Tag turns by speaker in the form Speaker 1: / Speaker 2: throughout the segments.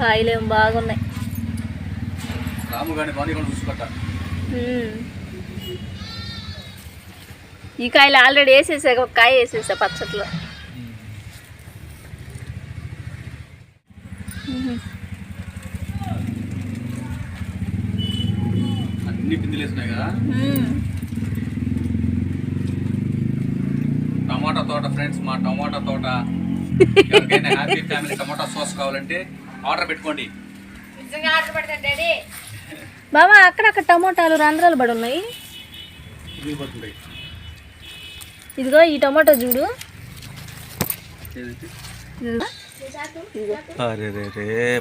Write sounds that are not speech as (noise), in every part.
Speaker 1: కాయలు ఏం బాగున్నాయి. ఈ కాయలు ఆల్రెడీ వేసేసా ఒక కాయ వేసేసా పచ్చట్లో.
Speaker 2: అన్ని పిందులు వేసినాయి కదా. టమాటా తోట ఫ్రెండ్స్ మా టమాటా తోట (laughs) హ్యాపీ ఫ్యామిలీ టమాటా సాస్ కావాలంటే ఆర్డర్ పెట్టుకోండి.
Speaker 1: బావా అక్కడక్కడ టమోటాలు రంధ్రాలు పడి ఉన్నాయి. ఇదిగో ఈ టమాటో చూడు.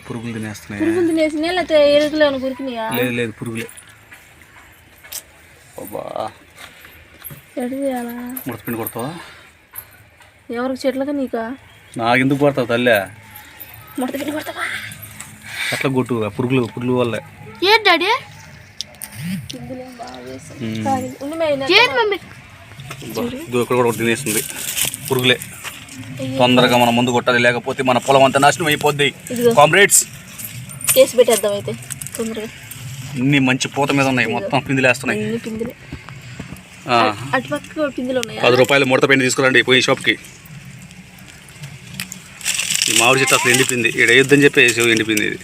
Speaker 2: పురుగులు తినేస్తున్నాయి?
Speaker 1: పురుగులు తినేసినాయా? లేకపోతే ఎరుకులు ఏమైనా కురికినాయా?
Speaker 2: లేదు లేదు పురుగులే. ముడతపిండి కొడతావా?
Speaker 1: ఎవరికి చెట్లకి నీకా?
Speaker 2: నాకు ఎందుకు కొడతావు తల్లే?
Speaker 1: ముడత పిండి కొడతావా?
Speaker 2: అట్లా కొట్టు ఆ పురుగులు పురుగుల వల్లే.
Speaker 1: ఏంటి డాడీ?
Speaker 2: ఇక్కడ కూడా తినేస్తుంది పురుగులే. తొందరగా మనం ముందు కొట్టాలి లేకపోతే మన పొలం అంతా నాశనం అయిపోద్ది. కామ్రేడ్స్!
Speaker 1: కేసు పెట్టేద్దాం అయితే తొందరగా.
Speaker 2: అన్ని మంచి పూత మీద ఉన్నాయి మొత్తం పిందులు వేస్తున్నాయి.
Speaker 1: అన్ని పిందులు.
Speaker 2: ఆ,
Speaker 1: అటు పక్క పిందులు ఉన్నాయా?
Speaker 2: పది రూపాయలు ముడత పిండి తీసుకురండి పోయి షాప్కి. ఈ మామిడి చెట్టు అసలు ఎండిపోయింది. ఇక్కడ వేయొద్దని చెప్పి వేసావు ఎండిపోయింది ఇది.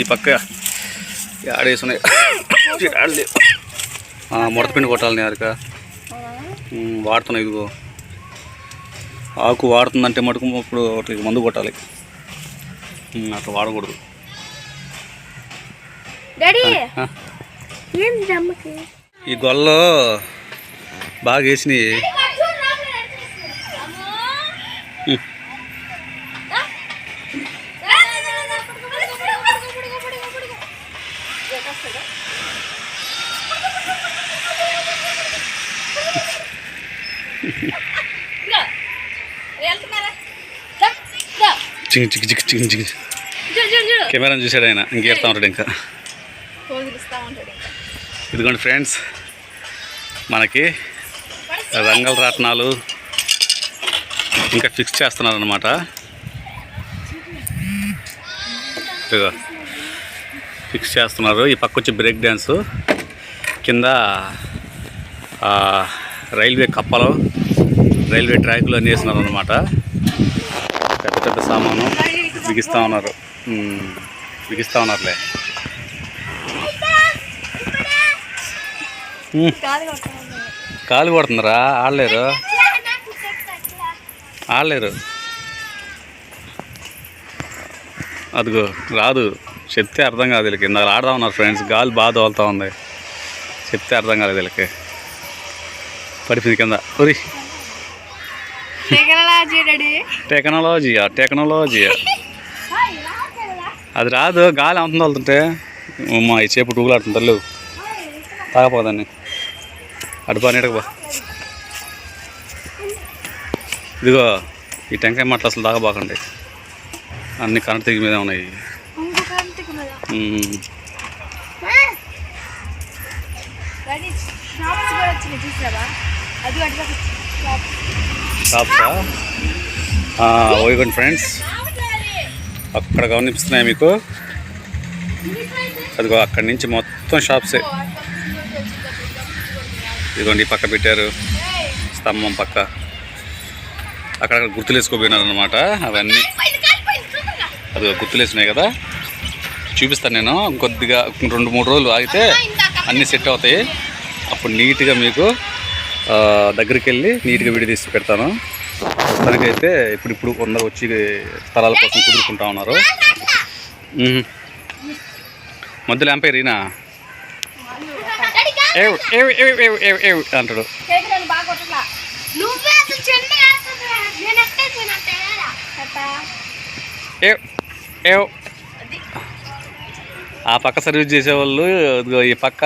Speaker 1: ఈ
Speaker 2: పక్క ఆడేసి ఉన్నాయి ఆడలేవు ముడత పిండి కొట్టాలి నేను అరక.
Speaker 1: అవునా?
Speaker 2: వాడుతున్నా ఇదిగో. ఆకు వాడుతుందంటే మటుకు ఇప్పుడు వాటికి మందు కొట్టాలి. అట్లా వాడకూడదు. ఈ గొల్లో బాగా వేసినాయి ఉమ్, చిక్ చిక్ చిక్ కెమెరాని చూశాడు ఆయన. ఇంకేడుతూ ఉంటాడు ఇంకా. ఇదిగోండి ఫ్రెండ్స్ మనకి రంగల రాట్నాలు ఇంకా ఫిక్స్ చేస్తున్నారు అనమాట ఫిక్స్ చేస్తున్నారు. ఈ పక్క వచ్చి బ్రేక్ డ్యాన్స్ కింద రైల్వే కప్పలు రైల్వే ట్రాక్లు అన్నీ అనమాట పెద్ద పెద్ద సామాను బిగిస్తూ ఉన్నారు. బిగిస్తూ ఉన్నారులే. కాలు కొడుతున్నారా? ఆడలేరు? ఆడలేరు. అదిగో రాదు. చెప్తే అర్థం కాదు వీళ్ళకి. ఇందాక ఆడదా ఉన్నారు ఫ్రెండ్స్. గాలి బాగా తోలుతూ ఉంది. చెప్తే అర్థం కాలేదు వీళ్ళకి. పడిపోయింది కింద. ఒరి టెక్నాలజీయా టెక్నాలజీయా అది రాదు గాలి అంత తోలుతుంటే అమ్మా ఈ చేపు టూగులాడుతుంది లేవు. తాగపోదాన్ని అటు బా ఇదిగో ఈ టెంకాయ మట్టలు అసలు తాగబాకండి అన్ని కరెంట్ తెగి మీద ఉన్నాయి. ఉమ్. షాప్సా ఓయిగోండి ఫ్రెండ్స్. అక్కడ గమనిపిస్తున్నాయి మీకు? అదిగో అక్కడి నుంచి మొత్తం షాప్సే ఇదిగోండి ఈ పక్క పెట్టారు. స్తంభం పక్క. అక్కడక్కడ గుర్తులు వేసుకోపోయినారు అనమాట అవన్నీ. అదిగో గుర్తులు వేసినాయి కదా? చూపిస్తాను నేను. కొద్దిగా రెండు మూడు రోజులు ఆగితే అన్నీ సెట్ అవుతాయి. అప్పుడు నీట్గా మీకు దగ్గరికి వెళ్ళి నీట్గా విడి తీసి పెడతాను. ప్రస్తుతానికైతే ఇప్పుడు ఇప్పుడు కొందరు వచ్చి స్థలాల కోసం కుదురుకుంటా ఉన్నారు. మధ్యలో ఎంపైర్ ఏవ్ అంటాడు. ఆ పక్క సర్వీస్ చేసేవాళ్ళు ఈ పక్క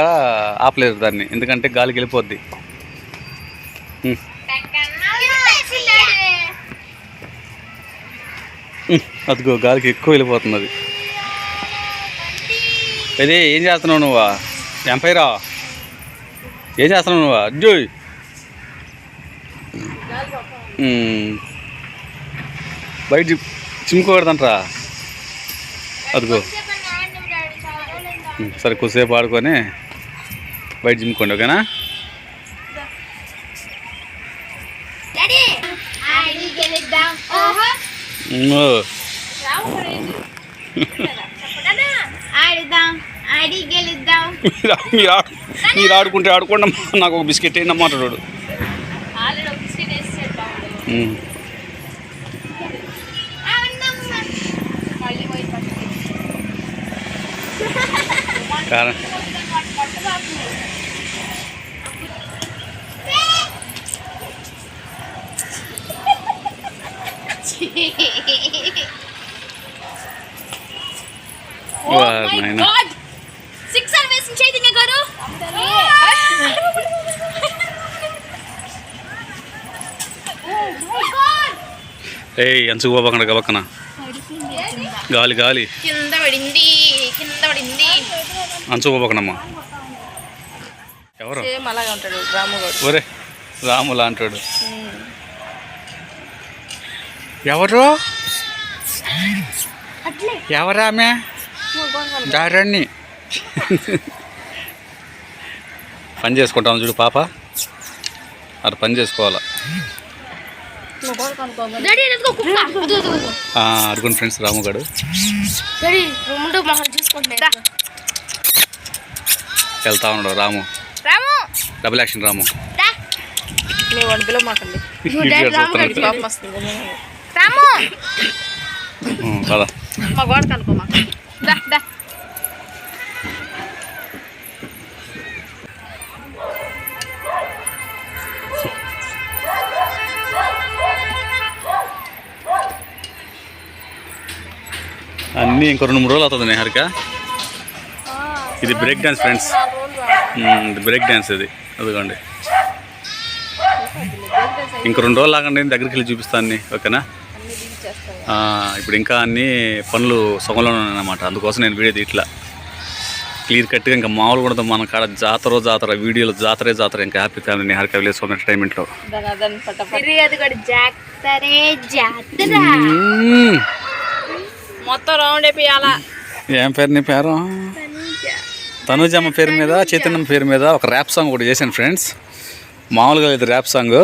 Speaker 2: ఆపలేరు దాన్ని. ఎందుకంటే గాలికి వెళ్ళిపోద్ది. అదిగో గాలికి ఎక్కువ వెళ్ళిపోతుంది అది ఏం చేస్తున్నావు నువ్వా? ఎంపైరా ఏం చేస్తున్నావు నువ్వా? అజ్జోయ్. బయట చిమ్ముకోకూడదంట్రా అదిగో. సరే కొద్దిసేపు ఆడుకొని బయట చిమ్ముకోండి ఓకేనా? (laughs) మీరు ఆడుకుంటే ఆడుకోండి. నాకు ఒక బిస్కెట్ వేయండి అమ్మాట రోడ్డు
Speaker 1: ఆల్రెడీ ఒక బిస్కెట్ వేసాడు బాబు
Speaker 3: ఆడమ్మా.
Speaker 1: మళ్ళీ పోయి పట్టుకు.
Speaker 2: కారం
Speaker 1: Oh
Speaker 2: వా,
Speaker 1: my
Speaker 2: నాయనా.
Speaker 1: God! సిక్సర్ వేసిన చైతన్య గారు
Speaker 2: ఏయ్ ఎంచుకు పోకుండా గబక్కన గాలి గాలి
Speaker 1: కింద పడింది కింద పడింది.
Speaker 2: అంచుకు పోకనమ్మా ఎవరు
Speaker 1: సేమ్ అలాగే ఉంటాడు రాము గారు.
Speaker 2: ఒరే రాములా అంటాడు. ఎవరు? ఎవరామె? దారాన్ని పని చేసుకుంటాం చూడు పాప. అది పని చేసుకోవాలా? అడుగుని ఫ్రెండ్స్ రాముగాడు.
Speaker 3: మొహం చూసుకుంటా.
Speaker 2: వెళ్తా ఉన్నాడు రాము.
Speaker 1: రాము!
Speaker 2: డబుల్ యాక్షన్ రాము. చూస్తున్నాడు.
Speaker 1: రాము!
Speaker 2: ఉం, పద.
Speaker 1: మా గోడ కనుకోమా దా దా.
Speaker 2: అన్నీ ఇంకో రెండు మూడు రోజులు అవుతుంది నిహారిక. ఇది బ్రేక్ డ్యాన్స్ ఫ్రెండ్స్ ఇది బ్రేక్ డ్యాన్స్ ఇది. అదిగోండి. ఇంక రెండు రోజులు లాగండి దగ్గరికి వెళ్ళి చూపిస్తాను అన్ని ఓకేనా? ఇప్పుడు ఇంకా అన్ని పనులు సగంలో ఉన్నాయన్నమాట. అందుకోసం నేను వీడియో ఇట్లా క్లియర్ కట్గా ఇంకా మామూలుగా ఉండదు. మన కాడ జాతర జాతర వీడియోలు జాతరే జాతర ఇంకా హ్యాపీ ఫ్యామిలీ నిహారిక విలేజ్ ఎంటర్టైన్మెంట్లో
Speaker 3: కూడా జాతర
Speaker 2: మ్మ్.
Speaker 1: మొత్తం రౌండ్ అయిపోయాలా?
Speaker 2: ఏం పేరు నీ పేరు? తనుజమ్మ పేరు మీద చైతన్యం పేరు మీద ఒక ర్యాప్ సాంగ్ ఒకటి చేశాను ఫ్రెండ్స్ మామూలుగా ఇది ర్యాప్ సాంగ్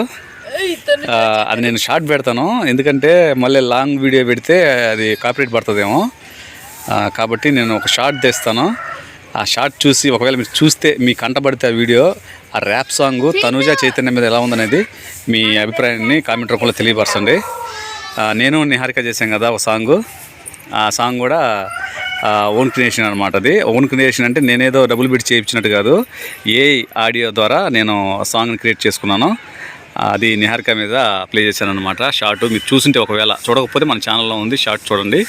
Speaker 2: అది నేను షార్ట్ పెడతాను. ఎందుకంటే మళ్ళీ లాంగ్ వీడియో పెడితే అది కాపీరైట్ పడుతుందేమో. కాబట్టి నేను ఒక షార్ట్ తెస్తాను. ఆ షార్ట్ చూసి ఒకవేళ మీరు చూస్తే మీ కంటపడితే ఆ వీడియో ఆ ర్యాప్ సాంగ్ తనుజ చైతన్యం మీద ఎలా ఉందనేది మీ అభిప్రాయాన్ని కామెంట్ రూపంలో తెలియపరచండి. నేను నిహారిక చేశాం కదా ఒక సాంగ్. ఆ సాంగ్ కూడా ఓన్ క్రియేషన్ అనమాట అది. ఓన్ క్రియేషన్ అంటే నేనేదో డబుల్ బిట్ చేయించినట్టు కాదు. ఏ ఆడియో ద్వారా నేను సాంగ్ని క్రియేట్ చేసుకున్నాను. అది నిహారిక మీద ప్లే చేశాను అనమాట షార్ట్ మీరు చూసింటే ఒకవేళ చూడకపోతే మన ఛానల్లో ఉంది షార్ట్ చూడండి.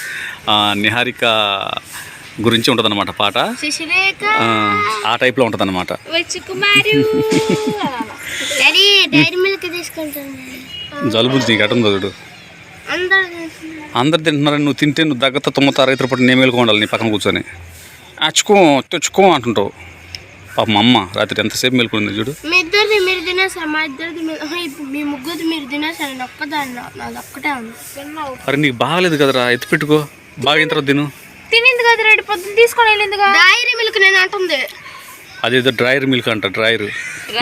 Speaker 2: ఆ, నిహారిక గురించి ఉంటుందన్నమాట పాట. ఆ, ఆ టైప్లో ఉంటుందన్నమాట. జలుబు నీకు ఎటుందో చూడు.
Speaker 3: అందరూ తింటున్నారు.
Speaker 2: అందరు తింటున్నారని నువ్వు తింటే నువ్వు దగ్గర తుమ్ముతా రైతుల పట్టు నేను మేలుకోండాలి నీ పక్కన కూర్చొని. అచ్చుకో తెచ్చుకో అంటుంటావు. పాప మా అమ్మ రాత్రి ఎంతసేపు మేలుకుంది చూడు.
Speaker 3: మీ ఇద్దరిది మీరు తినేసారు మా ఇద్దరిది మీ ముగ్గురిది మీరు తినేసారు నాది ఒక్కటే ఉంది.
Speaker 2: అరే నీకు బాగలేదు కదరా ఎత్తి పెట్టుకో. బాగా తర్వాత తిను.
Speaker 1: తినింది కదా రెడ్డి పొద్దున్న తీసుకొని వెళ్ళిందిగా
Speaker 3: డైరీ మిల్క్ నేను అంటుంది.
Speaker 2: అదేదో డ్రైయర్ మిల్క్ అంట డ్రైయర్.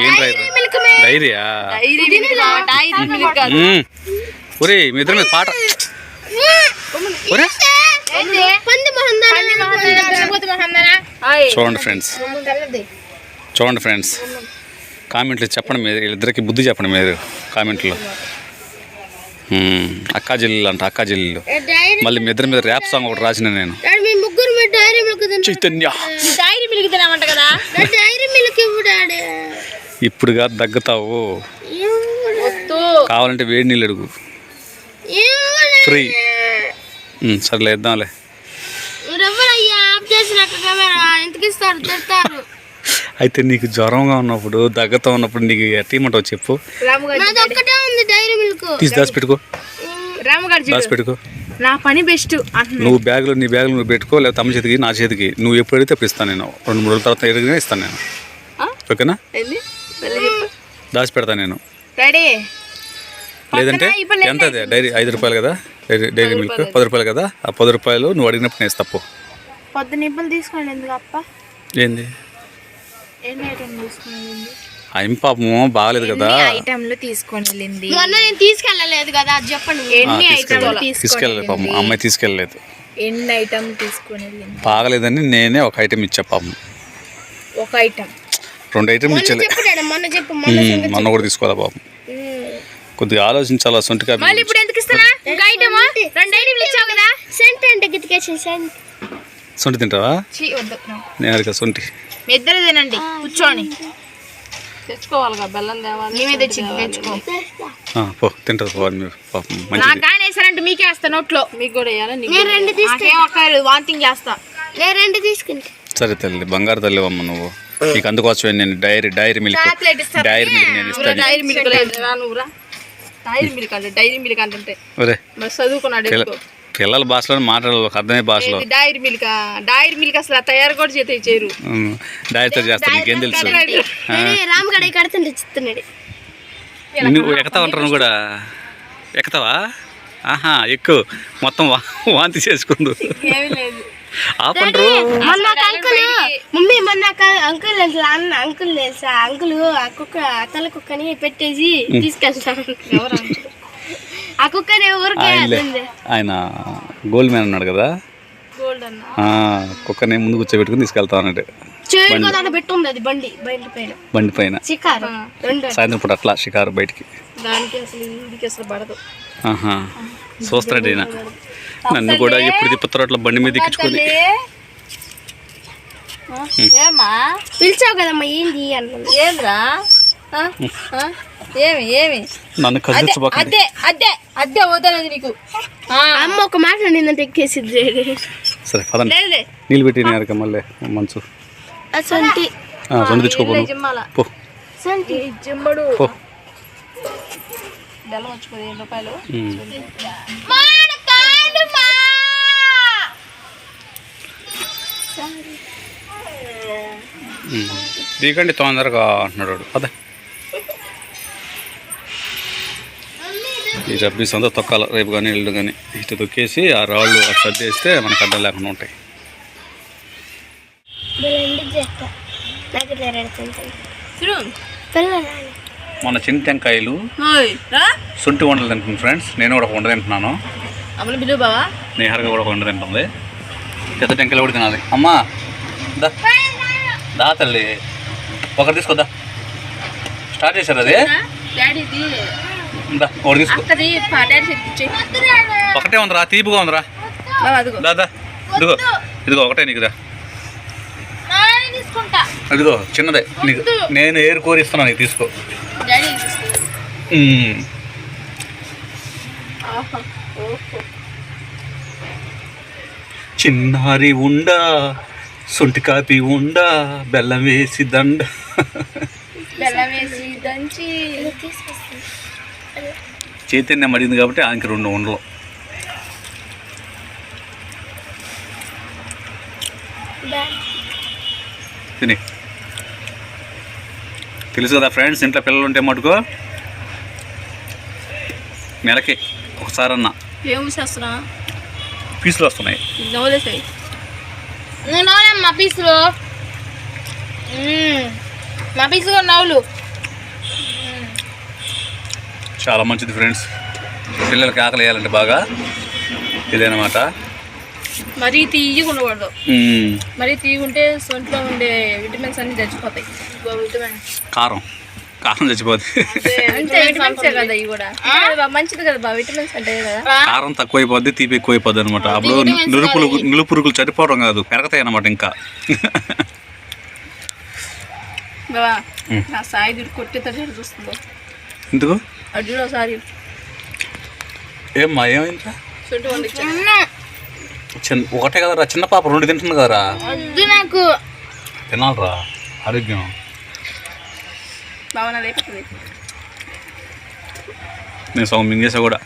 Speaker 2: ఏం డ్రైయర్?
Speaker 3: మిల్క్
Speaker 2: డైరీయా
Speaker 1: డైరీ మిల్క్ డైరీ మిల్క్ కాదు.
Speaker 2: మ్మ్. ఒరే మీ ఇద్దరి మీద పాట. ఒరే.
Speaker 3: దాని
Speaker 1: ఆయ్.
Speaker 2: చూడండి ఫ్రెండ్స్. చూడండి ఫ్రెండ్స్. కామెంట్లు చెప్పండి మీరు వీళ్ళిద్దరికి బుద్ధి చెప్పండి మీరు కామెంట్లో. అక్కా జిల్లు అంట అక్కా జిల్లు మళ్ళీ మీ ఇద్దరి మీద ర్యాప్ సాంగ్ ఒకటి రాసిన నేను. చైతన్య. ఇప్పుడుగా దగ్గతావు. కావాలంటే వేడి నీళ్ళు అడుగు. ఫ్రీ. సర్లే ఇద్దాంలే.
Speaker 3: అయ్యా ఆఫ్ చేసినాక కెమెరా ఇంటికి ఇస్తారు తిడతారు.
Speaker 2: అయితే నీకు జ్వరంగా ఉన్నప్పుడు దగ్గతో ఉన్నప్పుడు నీకు ఎట్టిమంటావు చెప్పు.
Speaker 3: నాది ఒక్కటే ఉంది డైరీ మిల్క్.
Speaker 2: తీసి దాచిపెట్టుకో
Speaker 1: రాము గారు చూడు.
Speaker 2: దాచిపెట్టుకో
Speaker 1: నా పని బెస్ట్
Speaker 2: నువ్వు బ్యాగులో నీ బ్యాగులో నువ్వు పెట్టుకో లేదా తమ చేతికి నా చేతికి. నువ్వు ఎప్పుడు అడిగితే అప్పుడు ఇస్తాను నేను. రెండు మూడు రోజుల తర్వాత ఎదిగినా ఇస్తాను నేను.
Speaker 1: ఆ?
Speaker 2: ఓకేనా? దాచి పెడతాను నేను. లేదంటే ఎంత డైరీ ఐదు రూపాయలు కదా? డైరీ డైరీ మిల్క్ పది రూపాయలు కదా? ఆ పది రూపాయలు నువ్వు అడిగినప్పుడు నేను తప్పు
Speaker 3: పొద్దు నిప్పులు తీసుకోండి ఎందుకు అప్ప?
Speaker 2: ఏంది?
Speaker 3: ఐటమ్ తీసుకుని
Speaker 2: పాపము? బాగాలేదు కదా?
Speaker 4: ఐటమ్లు తీసుకొని వెళ్ళింది?
Speaker 3: మొన్న నేను తీసుకెళ్ళలేదు కదా అది చెప్పండి.
Speaker 2: ఆ,
Speaker 4: ఎన్ని
Speaker 2: తీసుకెళ్ళలేదు.
Speaker 4: ఐటమ్లు
Speaker 2: తీసుకెళ్ళలేదు పాపం. ఆ అమ్మాయి తీసుకెళ్ళలేదు.
Speaker 4: ఎన్ని ఐటమ్ తీసుకొని వెళ్ళింది?
Speaker 2: బాగలేదని నేనే ఒక ఐటెం ఇచ్చా పాపం.
Speaker 4: ఒక ఐటమ్
Speaker 2: రెండు ఐటెం
Speaker 3: మొన్న
Speaker 2: ఇచ్చలే.
Speaker 3: చెప్పాడు మొన్న చెప్పు మొన్న
Speaker 2: ఉమ్, మొన్న కూడా తీసుకోవాలా పాపం. కొద్దిగా ఆలోచించాలా సొంటి కాపీ
Speaker 4: మళ్ళీ ఇప్పుడు ఎందుకు ఇస్తానా ఐటమ్ రెండు ఐటమ్లు ఇచ్చావు కదా?
Speaker 3: సెంట్ అంటే గితికేసి సెంట్.
Speaker 2: సొంటి తింటావా? నేను అడిగా సొంటి.
Speaker 4: మీ ఇద్దరు తినండి. కూర్చోని
Speaker 1: తెచ్చుకోవాలిగా బెల్లం తేవాలి
Speaker 4: మేమే తెచ్చింది తెచ్చుకో.
Speaker 2: ఆ, పో తింటారు మీరు పాపం
Speaker 4: నాకు ఆయన వేసారంటే మీకే వేస్తా నోట్లో.
Speaker 1: మీకు కూడా వేయాలా? నీకు
Speaker 3: నేను రెండు తీసుకు
Speaker 4: నాకేం అక్కర్లేదు వాంతింగ్ చేస్తా.
Speaker 3: నేను రెండు తీసుకుంటా.
Speaker 2: సరే తల్లి బంగారు తల్లి అమ్మ నువ్వు. నీకు అందుకోసమే నేను dairy dairy milk? Dairy milk నేను ఇస్తాను
Speaker 1: డైరీ మిల్క్ లేదు. రా నువ్వురా. డైరీ మిల్క్ అంటే డైరీ మిల్క్ అంటే.
Speaker 2: ఒరే.
Speaker 1: మరి చదువుకున్నాడు
Speaker 2: పిల్లల భాషలో మాట్లాడాలి అర్థమయ్యే భాషలో.
Speaker 1: డైరీ మిల్క్ డైరీ మిల్క్ అసలు తయారు కూడా చేతే చేయరు
Speaker 2: ఉమ్, డైరీతో చేస్తాను నీకేం తెలుసు?
Speaker 3: రామగడ కడుతుంటే చిత్తున్నాడు
Speaker 2: నువ్వు ఎక్కుతావు అంటారు నువ్వు కూడా? ఎక్కుతావా? ఆహా ఎక్కువ మొత్తం వా- వాంతి చేసుకుందు.
Speaker 1: ఏమీ లేదు.
Speaker 2: ఆపంటారు
Speaker 3: మొన్న అంకుల్ మమ్మీ మొన్న అంకుల్ అన్న అంకుల్ తెలుసా? అంకుల్ ఆ కుక్క తల కుక్కని పెట్టేసి తీసుకెళ్తాను.
Speaker 2: ఆయన. గోల్డ్ మ్యాన్ ఉన్నాడు కదా? కుక్కని ముందు కూర్చోబెట్టుకుని తీసుకెళ్తా అన్నట్టు
Speaker 3: బండి. పైన.
Speaker 2: సాయంత్రం పూట అట్లా షికారు బయటికి. చూస్తాడు ఈయన నన్ను కూడా ఎప్పుడు తిప్పుతారో అట్లా బండి మీద ఎక్కించుకొని.
Speaker 1: ఏమా
Speaker 3: పిలిచావు కదమ్మా ఏంది అన్నది
Speaker 1: ఏంద్రా? ఏమి ఏమి?
Speaker 2: నన్ను కదిలించబోకండి
Speaker 1: అదే అదే అదే వద్దనేది నీకు. ఆ,
Speaker 3: అమ్మ ఒక మాట నిన్నంత ఎక్కేసిద్ది
Speaker 2: సరే పదండి. నీళ్ళు మళ్ళీ మంచు.
Speaker 3: అసంటి
Speaker 2: ఆ, సొంత తెచ్చుకోపో నువ్వు.
Speaker 1: జిమ్మాల.
Speaker 2: పో.
Speaker 3: సంటి.
Speaker 1: జిమ్మడు.
Speaker 2: పో.
Speaker 1: బెల్లం వచ్చి పదిహేను రూపాయలు.
Speaker 2: ఉమ్. ఉమ్. దిగండి తొందరగా అంటున్నాడు వాడు. పద. ఈ రబ్బీస్ అంతా తొక్కాలి. రేపు కానీ ఎల్లు కానీ. ఇటు తొక్కేసి ఆ రాళ్ళు అటు సర్దేస్తే మనకు అడ్డం లేకుండా ఉంటాయి. మన చిన్న టెంకాయలు సొంటి వండలు తింటున్నాను ఫ్రెండ్స్. నేను కూడా వండ తింటున్నాను. నేహర్గా కూడా వండ తింటుంది. పెద్ద టెంకాయలు కూడా తినాలి. అమ్మా దా. దా తల్లి. ఒకటి తీసుకోద్దా స్టార్ట్ చేశారు అది? ఒకటి ఉందిరా తీపిగా ఉందిరా.
Speaker 1: బావా అదిగో.
Speaker 2: దా దా. ఇదిగో ఇదిగో ఒకటే నీకుదా ఇదిగో చిన్నదే. నీకు నేను ఏరు కోరి ఇస్తున్నాను నీకు తీసుకో. చిన్నారి ఉండ సొంటి కాపి ఉండ బెల్లం వేసి దండ.
Speaker 1: బెల్లం వేసి దంచి.
Speaker 2: చైతన్యం అడిగింది కాబట్టి ఆయనకి రెండు ఉండలు. తిని. తెలుసు కదా ఫ్రెండ్స్ ఇంట్లో పిల్లలు ఉంటే మటుకు నెలకి ఒకసారన్నా
Speaker 1: ఏం చేస్తున్నా?
Speaker 2: పీసులు వస్తున్నాయి.
Speaker 1: నవ్వులేసాయి
Speaker 4: నువ్వు నవ్వులే మా పీసులు. మా పీసులు నవ్వులు.
Speaker 2: చాలా మంచిది ఫ్రెండ్స్. పిల్లలకి ఆకలి వేయాలంటే బాగా ఇదేనమాట.
Speaker 1: మరీ తీయగా ఉండకూడదు. మరీ తీయగుంటే సొంట్లో ఉండే విటమిన్స్ అన్ని చచ్చిపోతాయి.
Speaker 2: కారం. కారం చచ్చిపోద్ది.
Speaker 1: అంతే (laughs) విటమిన్సే కదా ఇవి కూడా. అది బా- మంచిది కదా బా విటమిన్స్ అంటే కదా.
Speaker 2: కారం తక్కువైపోద్ది తీపి ఎక్కువైపోద్ది అనమాట. అప్పుడు నిలుపురు నిలుపురుగులు చనిపోవడం కాదు పెరగతాయి అనమాట ఇంకా.
Speaker 1: నా సాయి దిడు కొట్టేటట్టు చూస్తుందో.
Speaker 2: ఎందుకు?
Speaker 1: అటు చూడు ఒకసారి.
Speaker 2: ఏమ్మా ఏమైందా? చిన్న. ఒకటే కదరా చిన్న పాప రెండు తింటుంది కదరా?
Speaker 4: వద్దు నాకు
Speaker 2: తినాలరా ఆరోగ్యం. నేను సగం మింగేసా కూడా.